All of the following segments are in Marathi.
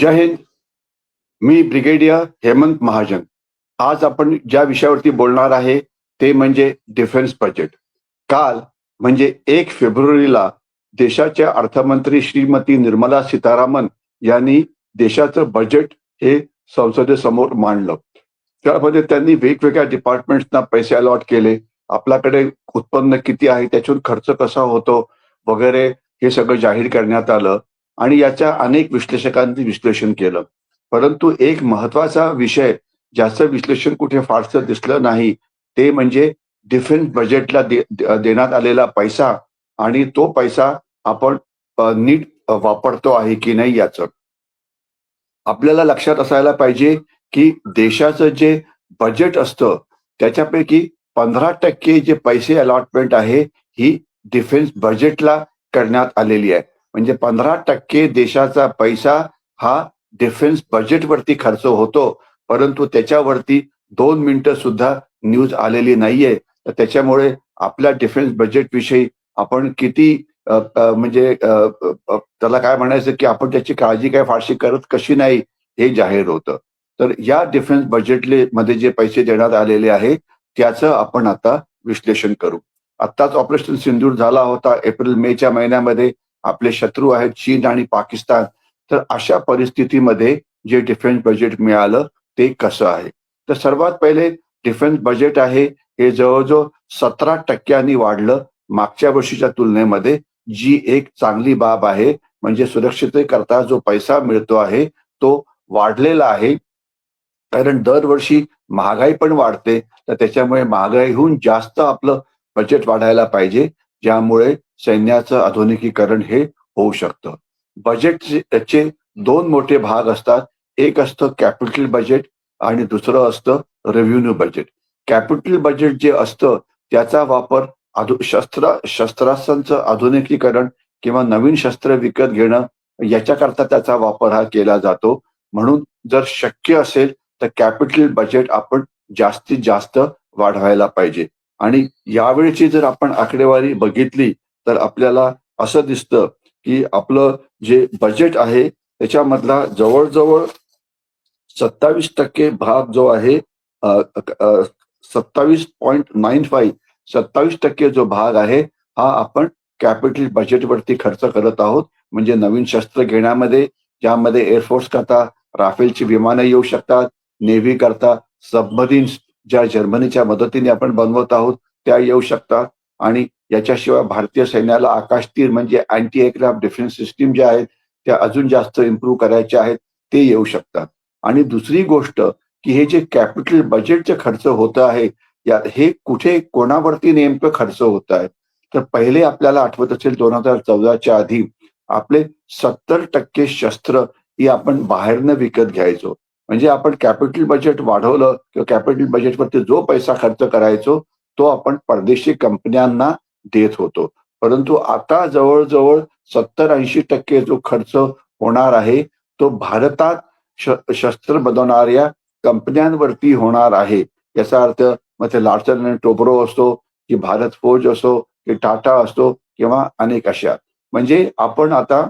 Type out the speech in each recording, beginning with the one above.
जय हिंद. मी ब्रिगेडियर हेमंत महाजन. आज आपण ज्या विषयावरती बोलणार आहे ते म्हणजे डिफेन्स बजेट. काल म्हणजे एक फेब्रुवारीला देशाच्या अर्थमंत्री श्रीमती निर्मला सीतारामन यांनी देशाचं बजेट हे संसदेसमोर मांडलं. त्यामध्ये त्यांनी वेगवेगळ्या डिपार्टमेंट्सना पैसे अलॉट केले. आपल्याकडे उत्पन्न किती आहे त्याच्यातून खर्च कसा होतो वगैरे हे सगळं जाहीर करण्यात आलं. आणि याच्या अनेक विश्लेषकांनी विश्लेषण केलं. परंतु एक महत्त्वाचा विषय ज्याचं विश्लेषण कुठे फारसं दिसलं नाही ते म्हणजे डिफेन्स बजेटला दे, देण्यात आलेला पैसा आणि तो पैसा आपण नीट वापरतो आहे की नाही याचं. आपल्याला लक्षात असायला पाहिजे की देशाचं जे बजेट असतं त्याच्यापैकी पंधरा टक्के जे पैसे अलॉटमेंट आहे ही डिफेन्स बजेटला करण्यात आलेली आहे. म्हणजे पंधरा टक्के देशाचा पैसा हा डिफेन्स बजेटवरती खर्च होतो. परंतु त्याच्यावरती दोन मिनिटं सुद्धा न्यूज आलेली नाहीये. तर त्याच्यामुळे आपल्या डिफेन्स बजेट विषयी आपण किती म्हणजे त्याला काय म्हणायचं की आपण त्याची काळजी काय फारशी करत कशी नाही हे जाहीर होतं. तर या डिफेन्स बजेटले मध्ये जे पैसे देण्यात आलेले आहे त्याचं आपण आता विश्लेषण करू. आत्ताच ऑपरेशन सिंदूर झाला होता एप्रिल मेच्या महिन्यामध्ये. आपले शत्रू आहेत चीन आणि पाकिस्तान तर अशा परिस्थितीमध्ये जे डिफेन्स बजेट मिळालं ते कसं आहे? तर सर्वात पहिले डिफेन्स बजेट आहे हे जवळजवळ सतरा टक्क्यांनी वाढलं मागच्या वर्षीच्या तुलनेमध्ये. जी एक चांगली बाब आहे म्हणजे सुरक्षितेकरता जो पैसा मिळतो आहे तो वाढलेला आहे. कारण दरवर्षी महागाई पण वाढते तर त्याच्यामुळे महागाईहून जास्त आपलं बजेट वाढायला पाहिजे. ज्यामुळे सैन्याचं आधुनिकीकरण हे होऊ शकतं. बजेटचे दोन मोठे भाग असतात. एक असतं कॅपिटल बजेट आणि दुसरं असतं रेव्हेन्यू बजेट कॅपिटल बजेट जे असतं त्याचा वापर आधु शस्त्र शस्त्रास्त्रांचं आधुनिकीकरण किंवा नवीन शस्त्र विकत घेणं याच्याकरता त्याचा वापर हा केला जातो. म्हणून जर शक्य असेल तर कॅपिटल बजेट आपण जास्तीत जास्त वाढवायला पाहिजे. आणि यावेळची जर आपण आकडेवारी बघितली तर आपल्याला असं दिसतं की आपलं जे बजेट आहे त्याच्यामधला जवळजवळ सत्तावीस टक्के भाग जो आहे सत्तावीस पॉईंट नाईन फाईव्ह सत्तावीस टक्के जो भाग आहे हा आपण कॅपिटल बजेटवरती खर्च करत आहोत. म्हणजे नवीन शस्त्र घेण्यामध्ये ज्यामध्ये एअरफोर्स करता राफेलची विमानं येऊ शकतात नेव्ही करता सबमरीन्स ज्या जर्मनीच्या मदतीने आपण बनवत आहोत त्या येऊ शकतात. आणि याच्याशिवाय भारतीय सैन्याला आकाश तीर म्हणजे अँटी एअरक्राफ्ट डिफेन्स सिस्टीम ज्या आहेत त्या अजून जास्त इम्प्रूव्ह करायच्या आहेत ते येऊ शकतात. आणि दुसरी गोष्ट की हे जे कॅपिटल बजेटचे खर्च होत आहे या हे कुठे कोणावरती नेमकं खर्च होत आहे तर पहिले आपल्याला आठवत असेल दोन हजार चौदाच्या आधी आपले सत्तर टक्के शस्त्र ही आपण बाहेरनं विकत घ्यायचो. म्हणजे आपण कॅपिटल बजेट वाढवलं किंवा कॅपिटल बजेटवरती जो पैसा खर्च करायचो तो आपण परदेशी कंपन्यांना देत होतो. परंतु आता जवळजवळ सत्तर ऐंशी टक्के जो खर्च होणार आहे तो भारतात शस्त्र बनवणाऱ्या कंपन्यांवरती होणार आहे. याचा अर्थ मग ते लार्सन अँड टोब्रो असतो की भारत फोज असो की टाटा असतो किंवा अनेक अशा. म्हणजे आपण आता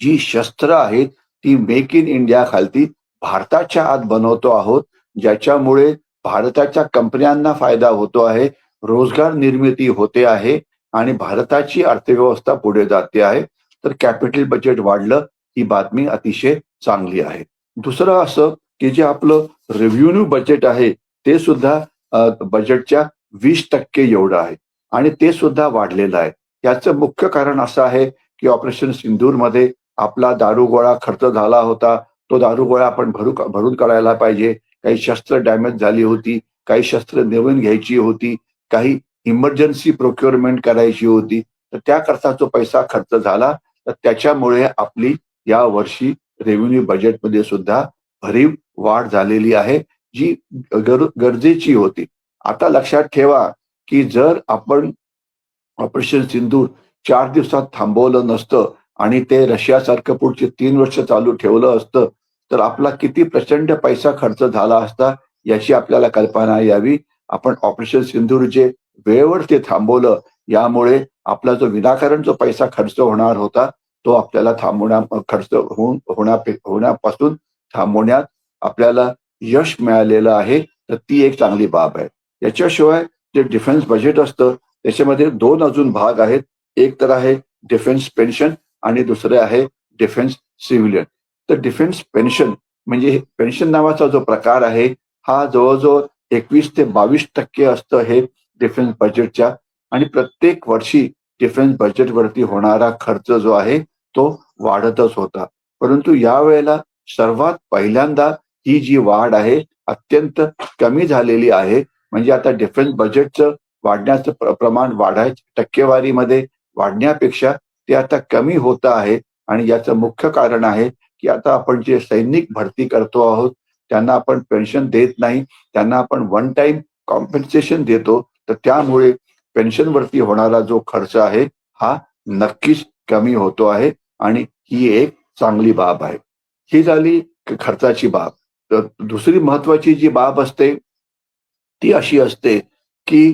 जी शस्त्र आहेत ती मेक इन इंडिया खालती भारताच्या आत बनवतो आहोत ज्याच्यामुळे भारताच्या कंपन्यांना फायदा होतो आहे रोजगार निर्मिती होते आहे आणि भारताची अर्थव्यवस्था पुढे जाते आहे. तर कॅपिटल बजेट वाढलं ही बातमी अतिशय चांगली आहे. दुसरं असं की जे आपलं रेव्हेन्यू बजेट आहे ते सुद्धा बजेटच्या वीस टक्के एवढं आहे. आणि ते सुद्धा वाढलेलं आहे. याचं मुख्य कारण असं आहे की ऑपरेशन सिंदूरमध्ये आपला दारुगोळा खर्च झाला होता तो दारुगोळा आपण भरू भरून काढायला पाहिजे. काही शस्त्र डॅमेज झाली होती काही शस्त्र नेऊन घ्यायची होती काही इमर्जन्सी प्रोक्युअरमेंट करायची होती तर त्याकरता जो पैसा खर्च झाला. तर त्याच्यामुळे आपली या वर्षी रेव्हेन्यू बजेटमध्ये सुद्धा भरीव वाढ झालेली आहे जी गर गरजेची होती. आता लक्षात ठेवा की जर आपण ऑपरेशन सिंदूर चार दिवसात थांबवलं नसतं आणि ते रशियासारखं पुढचे तीन वर्ष चालू ठेवलं असतं तर आपला किती प्रचंड पैसा खर्च झाला असता याची आपल्याला कल्पना यावी. आपण ऑपरेशन सिंधूर जे वेळेवर ते थांबवलं यामुळे आपला जो विनाकारण जो पैसा खर्च होणार होता तो आपल्याला थांबवण्या खर्च होऊन होण्या होण्यापासून थांबवण्यात आपल्याला यश मिळालेलं आहे. तर ती एक चांगली बाब आहे. याच्याशिवाय जे डिफेन्स बजेट असतं त्याच्यामध्ये दोन अजून भाग आहेत. एक तर आहे डिफेन्स पेन्शन आणि दुसरे आहे डिफेन्स सिव्हिलियन. तर डिफेन्स पेन्शन म्हणजे पेन्शन नावाचा जो प्रकार आहे हा जवळजवळ एकवीस ते बावीस टक्के असतं हे डिफेन्स बजेटच्या आणि प्रत्येक वर्षी डिफेन्स बजेटवरती होणारा खर्च जो आहे तो वाढतच होता. परंतु यावेळेला सर्वात पहिल्यांदा ही जी वाढ आहे अत्यंत कमी झालेली आहे. म्हणजे आता डिफेन्स बजेटचं वाढण्याचं प्र प्रमाण वाढायच्या टक्केवारीमध्ये वाढण्यापेक्षा ते आता कमी होत आहे. आणि याचं मुख्य कारण आहे की आता आपण जे सैनिक भरती करतो आहोत त्यांना आपण पेन्शन देत नाही त्यांना आपण वन टाइम कॉम्पेन्सेशन देतो तर त्यामुळे पेन्शनवरती होणारा जो खर्च आहे हा नक्कीच कमी होतो आहे आणि ही एक चांगली बाब आहे. ही झाली खर्चाची बाब. तर दुसरी महत्वाची जी बाब असते ती अशी असते की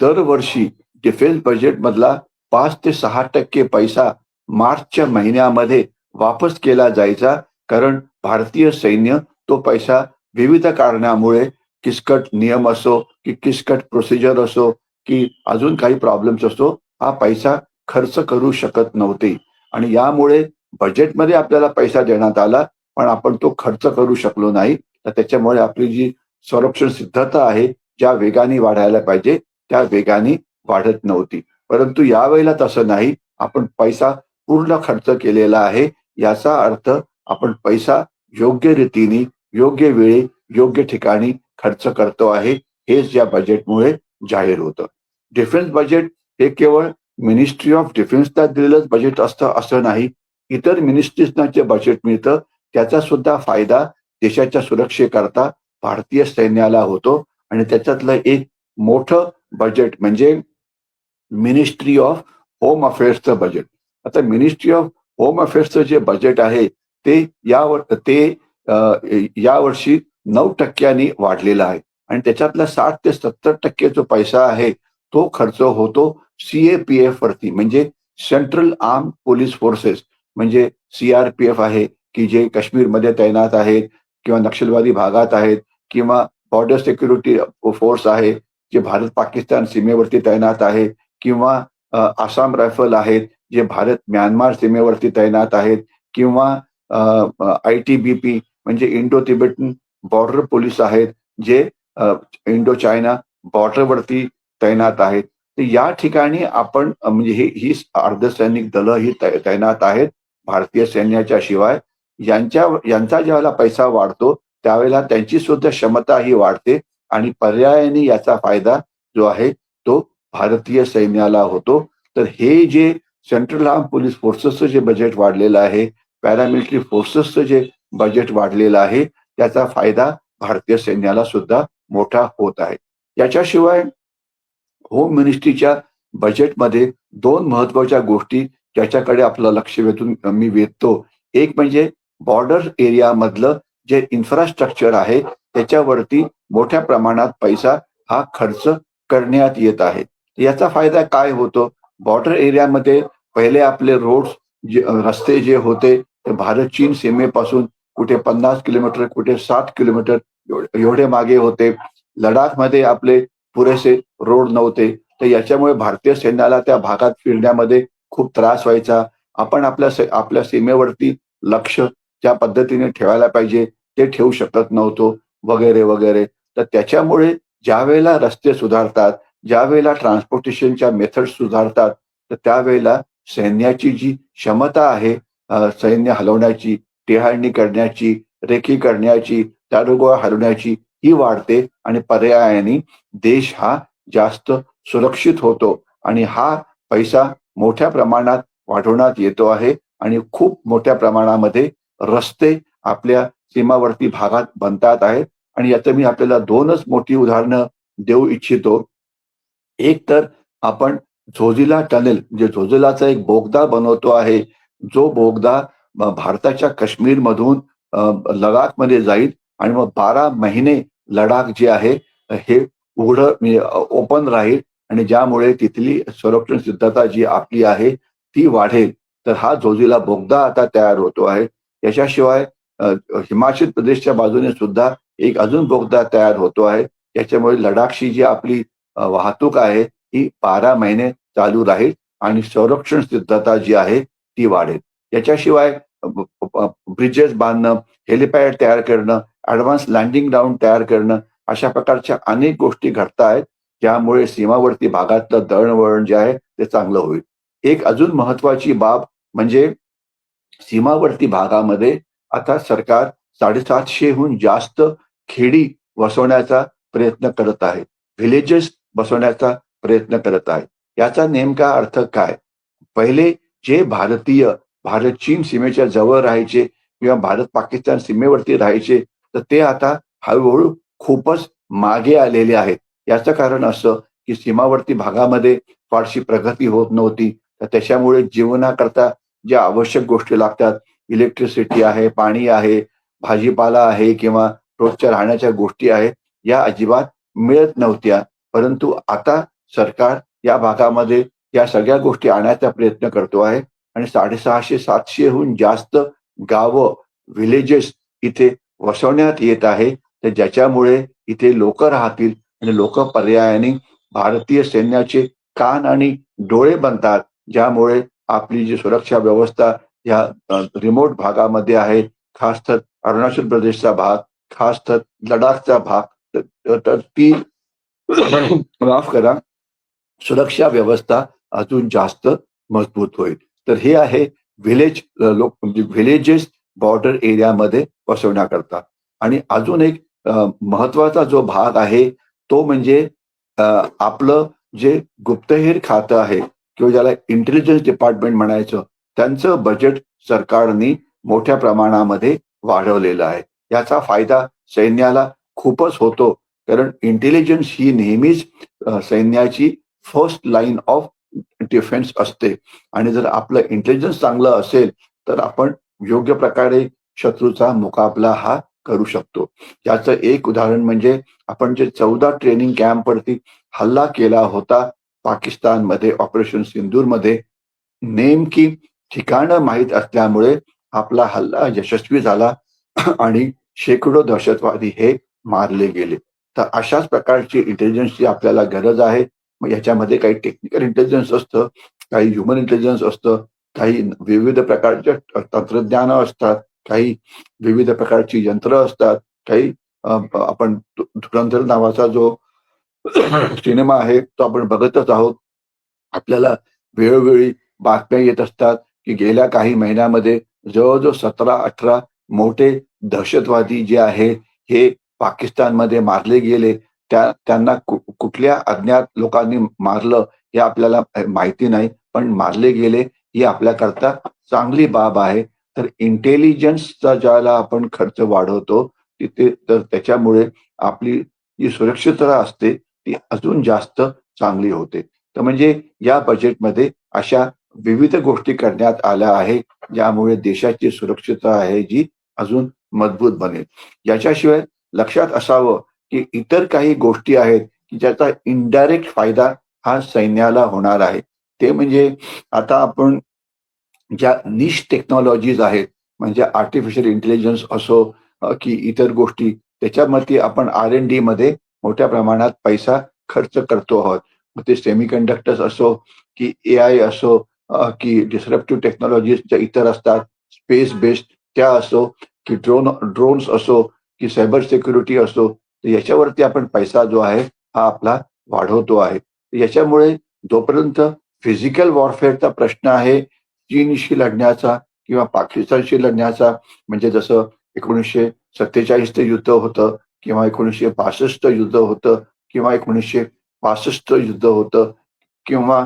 दरवर्षी डिफेन्स बजेट मधला पाच ते सहा टक्के पैसा मार्चच्या महिन्यामध्ये वापस केला जायचा कारण भारतीय सैन्य तो पैसा विविध कारणामुळे किसकट नियम असो की किसकट प्रोसिजर असो की अजून काही प्रॉब्लेम्स असो हा पैसा खर्च करू शकत नव्हते. आणि यामुळे बजेटमध्ये आपल्याला पैसा देण्यात आला पण आपण तो खर्च करू शकलो नाही. तर त्याच्यामुळे आपली जी संरक्षण सिद्धता आहे ज्या वेगाने वाढायला पाहिजे त्या वेगाने वाढत नव्हती. परंतु यावेळेला तसं नाही. आपण पैसा पूर्ण खर्च केलेला आहे. याचा अर्थ आपण पैसा योग्य रीतीने योग्य वेळी योग्य ठिकाणी खर्च करतो आहे हेच या बजेटमुळे जाहीर होतं. डिफेन्स बजेट हे केवळ मिनिस्ट्री ऑफ डिफेन्सला दिलेलंच बजेट असतं असं नाही. इतर मिनिस्ट्रीजना जे बजेट मिळतं त्याचा सुद्धा फायदा देशाच्या सुरक्षेकरता भारतीय सैन्याला होतो आणि त्याच्यातलं एक मोठं बजेट म्हणजे मिनिस्ट्री ऑफ होम अफेअर्सचं बजेट आता मिनिस्ट्री ऑफ होम अफेअर्सचं जे बजेट आहे ते यावर ते यावर्षी नऊ टक्क्यांनी वाढलेला आहे. आणि त्याच्यातला साठ ते सत्तर टक्के जो पैसा आहे तो खर्च होतो सीएपीएफ वरती. म्हणजे सेंट्रल आर्म पोलीस फोर्सेस म्हणजे सीआरपीएफ आहे की जे काश्मीरमध्ये तैनात आहेत किंवा नक्षलवादी भागात आहेत किंवा बॉर्डर सिक्युरिटी फोर्स आहे जे भारत पाकिस्तान सीमेवरती तैनात आहे किंवा आसाम रायफल आहेत जे भारत म्यानमार सीमेवरती तैनात आहेत किंवा आय टी बी पी म्हणजे इंडो तिबेटन बॉर्डर पोलीस आहेत जे इंडो चायना बॉर्डरवरती तैनात आहेत. तर या ठिकाणी आपण म्हणजे ही ही अर्धसैनिक दलं ही तैनात आहेत भारतीय सैन्याच्या शिवाय. यांच्या यांचा ज्यावेळेला पैसा वाढतो त्यावेळेला त्यांची सुद्धा क्षमता ही वाढते आणि पर्यायाने याचा फायदा जो आहे तो भारतीय सैन्याला होतो. तर हे जे सेंट्रल आर्म पोलीस फोर्सेसचं जे बजेट वाढलेलं आहे पॅरामिलिटरी फोर्सेसचं जे बजेट वाढलेलं आहे त्याचा फायदा भारतीय सैन्याला सुद्धा मोठा होत आहे. याच्याशिवाय होम मिनिस्ट्रीच्या बजेटमध्ये दोन महत्त्वाच्या गोष्टी ज्याच्याकडे आपलं लक्ष वेधून मी वेधतो. एक म्हणजे बॉर्डर एरिया मधलं जे इन्फ्रास्ट्रक्चर आहे त्याच्यावरती मोठ्या प्रमाणात पैसा हा खर्च करण्यात येत आहे. याचा फायदा काय होतो? बॉर्डर एरियामध्ये पहिले आपले रोड जे रस्ते जे होते ते भारत चीन सीमेपासून कुठे पन्नास किलोमीटर कुठे सात किलोमीटर एवढे मागे होते. लडाखमध्ये आपले पुरेसे रोड नव्हते. तर याच्यामुळे भारतीय सैन्याला त्या भागात फिरण्यामध्ये खूप त्रास व्हायचा. आपण आपल्या आपल्या सीमेवरती लक्ष ज्या पद्धतीने ठेवायला पाहिजे ते ठेवू शकत नव्हतो. वगैरे वगैरे. तर त्याच्यामुळे ज्या वेळेला रस्ते सुधारतात ज्या वेळेला ट्रान्सपोर्टेशनच्या मेथड सुधारतात तर त्यावेळेला सैन्याची जी क्षमता आहे सैन्य हलवण्याची टेहाळणी करण्याची रेखी करण्याची दारुगोळा हलवण्याची ही वाढते आणि पर्यायाने देश हा जास्त सुरक्षित होतो आणि हा पैसा मोठ्या प्रमाणात वाढवण्यात येतो आहे आणि खूप मोठ्या प्रमाणामध्ये रस्ते आपल्या सीमावर्ती भागात बनतात आहेत. आणि याचं मी आपल्याला दोनच मोठी उदाहरणं देऊ इच्छितो. एक तर आपण झोजिला टनेल म्हणजे झोजिलाचा एक बोगदा बनवतो आहे जो बोगदा भारताच्या काश्मीर मधून लडाखमध्ये जाईल आणि मग बारा महिने लडाख जे आहे हे उघड म्हणजे, ओपन राहील आणि ज्यामुळे तिथली संरक्षण सिद्धता जी आपली आहे ती वाढेल. तर हा झोजिला बोगदा आता तयार होतो आहे. याच्याशिवाय हिमाचल प्रदेशच्या बाजूने सुद्धा एक अजून बोगदा तयार होतो आहे. याच्यामुळे लडाखची जी आपली वाहतूक आहे ही बारा महिने चालू राहील आणि संरक्षण सिद्धता जी आहे ती वाढेल. याच्याशिवाय ब्रिजेस बांधणं हेलिपॅड तयार करणं ऍडव्हान्स लँडिंग ग्राउंड तयार करणं अशा प्रकारच्या अनेक गोष्टी घडत आहेत ज्यामुळे सीमावर्ती भागातलं दळणवळण जे आहे ते चांगलं होईल. एक अजून महत्वाची बाब म्हणजे सीमावर्ती भागामध्ये आता सरकार साडेसातशेहून जास्त खेडी वसवण्याचा प्रयत्न करत आहे. व्हिलेजेस बसवण्याचा प्रयत्न करत आहे. याचा नेमका अर्थ काय? पहिले जे भारतीय भारत चीन सीमेच्या जवळ राहायचे किंवा भारत पाकिस्तान सीमेवरती राहायचे तर ते आता हळूहळू खूपच मागे आलेले आहेत. याचं कारण असं की सीमावर्ती भागामध्ये फारशी प्रगती होत नव्हती. तर त्याच्यामुळे जीवनाकरता ज्या आवश्यक गोष्टी लागतात इलेक्ट्रिसिटी आहे पाणी आहे भाजीपाला आहे किंवा रोजच्या राहण्याच्या गोष्टी आहेत या अजिबात मिळत नव्हत्या. परंतु आता सरकार या भागामध्ये या सगळ्या गोष्टी आणण्याचा प्रयत्न करतो आहे. आणि साडेसहाशे सातशेहून जास्त गावं व्हिलेजेस इथे वसवण्यात येत आहे. तर ज्याच्यामुळे इथे लोक राहतील आणि लोक पर्यायाने भारतीय सैन्याचे कान आणि डोळे बनतात ज्यामुळे आपली जी सुरक्षा व्यवस्था या रिमोट भागामध्ये आहे खास तर अरुणाचल प्रदेशचा भाग खास तर लडाखचा भाग तर- तर ती माफ करा. सुरक्षा व्यवस्था अजून जास्त मजबूत होईल. तर हे आहे व्हिलेज लोक म्हणजे व्हिलेजेस बॉर्डर एरियामध्ये बसवण्याकरता. आणि अजून एक महत्त्वाचा जो भाग आहे तो म्हणजे आपलं जे गुप्तहेर खातं आहे किंवा ज्याला इंटेलिजन्स डिपार्टमेंट म्हणायचं त्यांचं बजेट सरकारने मोठ्या प्रमाणामध्ये वाढवलेलं आहे. याचा फायदा सैन्याला खूपच होतो. कारण इंटेलिजन्स ही नेहमीच सैन्याची फर्स्ट लाईन ऑफ डिफेन्स असते. आणि जर आपलं इंटेलिजन्स चांगलं असेल तर आपण योग्य प्रकारे शत्रूचा मुकाबला हा करू शकतो. याचं एक उदाहरण म्हणजे आपण जे चौदा ट्रेनिंग कॅम्पवरती हल्ला केला होता पाकिस्तानमध्ये ऑपरेशन सिंदूरमध्ये नेमकी ठिकाणं माहीत असल्यामुळे आपला हल्ला यशस्वी झाला आणि शेकडो दहशतवादी हे मारले गेले. तर अशाच प्रकारची इंटेलिजन्सची आपल्याला गरज आहे. मग याच्यामध्ये काही टेक्निकल इंटेलिजन्स असतं काही ह्युमन इंटेलिजन्स असतं काही विविध प्रकारचे तंत्रज्ञान असतात काही विविध प्रकारची यंत्र असतात काही आपण धुरंधर नावाचा जो सिनेमा आहे तो आपण बघतच आहोत. आपल्याला वेळोवेळी बातम्या येत असतात की गेल्या काही महिन्यामध्ये जवळजवळ सतरा अठरा मोठे दहशतवादी जे आहे हे पाकिस्तानमध्ये मारले गेले त्या त्यांना कु- कुठल्या अज्ञात लोकांनी मारलं हे आपल्याला माहिती नाही पण मारले गेले ही आपल्याकरता चांगली बाब आहे. तर इंटेलिजन्सचा ज्याला आपण खर्च वाढवतो तिथे तर त्याच्यामुळे आपली जी सुरक्षितता असते ती अजून जास्त चांगली होते. तर म्हणजे या बजेटमध्ये अशा विविध गोष्टी करण्यात आल्या आहे ज्यामुळे देशाची सुरक्षितता आहे जी अजून मजबूत बनेल. याच्याशिवाय लक्षात असावं की इतर काही गोष्टी आहेत की ज्याचा इनडायरेक्ट फायदा हा सैन्याला होणार आहे. ते म्हणजे आता आपण ज्या निश टेक्नॉलॉजीज आहेत म्हणजे आर्टिफिशियल इंटेलिजन्स असो की इतर गोष्टी त्याच्यामध्ये आपण आर एन डी मध्ये मोठ्या प्रमाणात पैसा खर्च करतो आहोत. मग ते सेमी कंडक्टर्स असो की ए आय असो की डिस्रप्टिव्ह टेक्नॉलॉजीज ज्या इतर असतात स्पेस बेस्ड त्या असो की ड्रोन ड्रोन्स असो की सायबर सिक्युरिटी असो तर याच्यावरती आपण पैसा जो आहे हा आपला वाढवतो आहे. याच्यामुळे जोपर्यंत फिजिकल वॉरफेअरचा प्रश्न आहे चीनशी लढण्याचा किंवा पाकिस्तानशी लढण्याचा म्हणजे जसं एकोणीसशे सत्तेचाळीसचं युद्ध होतं किंवा एकोणीसशे बासष्ट युद्ध होतं किंवा एकोणीसशे पासष्ट युद्ध होतं किंवा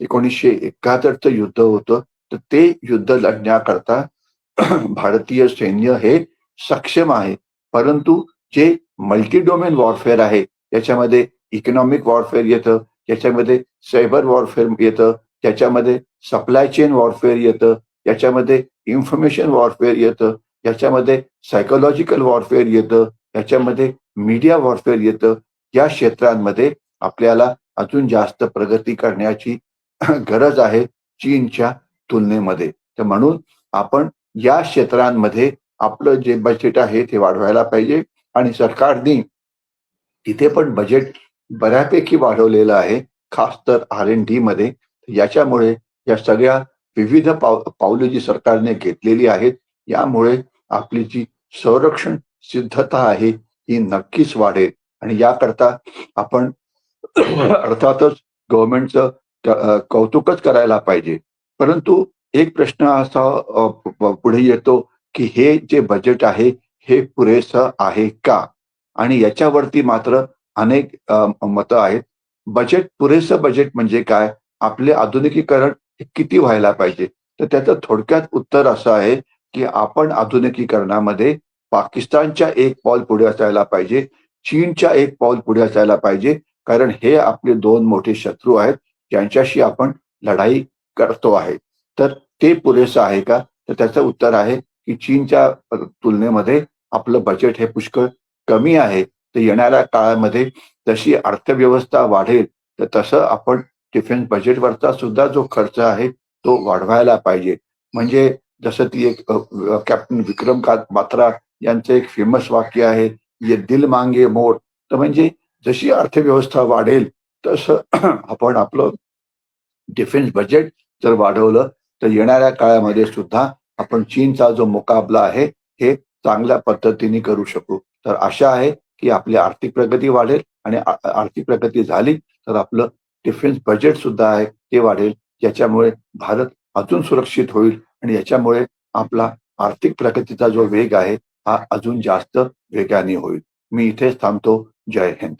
एकोणीसशे एकाहत्तरचं युद्ध होतं तर ते युद्ध लढण्याकरता भारतीय सैन्य हे सक्षम आहे. परंतु जे मल्टी डोमेन वॉरफेअर आहे त्याच्यामध्ये इकॉनॉमिक वॉरफेअर येतं त्याच्यामध्ये सायबर वॉरफेअर येतं त्याच्यामध्ये सप्लाय चेन वॉरफेअर येतं याच्यामध्ये इन्फॉर्मेशन वॉरफेअर येतं याच्यामध्ये सायकोलॉजिकल वॉरफेअर येतं याच्यामध्ये मीडिया वॉरफेअर येतं. या क्षेत्रांमध्ये आपल्याला अजून जास्त प्रगती करण्याची गरज आहे चीनच्या तुलनेमध्ये. तर म्हणून आपण या क्षेत्रांमध्ये आपलं जे बजेट आहे ते वाढवायला पाहिजे. आणि सरकारने तिथे पण बजेट बऱ्यापैकी वाढवलेलं आहे. खास तर आर एन डी मध्ये. याच्यामुळे या सगळ्या विविध पाव पावले जी सरकारने घेतलेली आहेत यामुळे आपली जी संरक्षण सिद्धता आहे ही नक्कीच वाढेल. आणि याकरता आपण अर्थातच गव्हर्नमेंटचं कौतुकच करायला पाहिजे. परंतु एक प्रश्न असा पुढे येतो. की हे जे बजेट आहे हे पुरेसं आहे का? आणि याच्यावरती मात्र अनेक मतं आहेत. बजेट पुरेसं बजेट म्हणजे काय? आपले आधुनिकीकरण किती व्हायला पाहिजे? तर त्याचं थोडक्यात उत्तर असं आहे की आपण आधुनिकीकरणामध्ये पाकिस्तानच्या एक पाऊल पुढे असायला पाहिजे चीनच्या एक पाऊल पुढे असायला पाहिजे कारण हे आपले दोन मोठे शत्रू आहेत ज्यांच्याशी आपण लढाई करतो आहे. तर ते पुरेसं आहे का? तर त्याचं उत्तर आहे की चीनच्या तुलनेमध्ये आपलं बजेट हे पुष्कळ कमी आहे. तर येणाऱ्या काळामध्ये जशी अर्थव्यवस्था वाढेल तर तसं आपण डिफेन्स बजेटवरचा सुद्धा जो खर्च आहे तो वाढवायला पाहिजे. म्हणजे जसं ती एक कॅप्टन विक्रम मात्रा यांचं एक फेमस वाक्य आहे ये दिल मांगे मोड तर म्हणजे जशी अर्थव्यवस्था वाढेल तसं आपण आपलं डिफेन्स बजेट जर वाढवलं तर येणाऱ्या काळामध्ये सुद्धा आपण चीनचा जो मुकाबला आहे हे चांगल्या पद्धतीने करू शकू. तर आशा आहे की आपली आर्थिक प्रगती वाढेल आणि आर्थिक प्रगती झाली तर आपलं डिफेन्स बजेट सुद्धा आहे ते वाढेल. याच्यामुळे भारत अजून सुरक्षित होईल आणि याच्यामुळे आपला आर्थिक प्रगतीचा जो वेग आहे हा अजून जास्त वेगाने होईल. मी इथेच थांबतो. जय हिंद.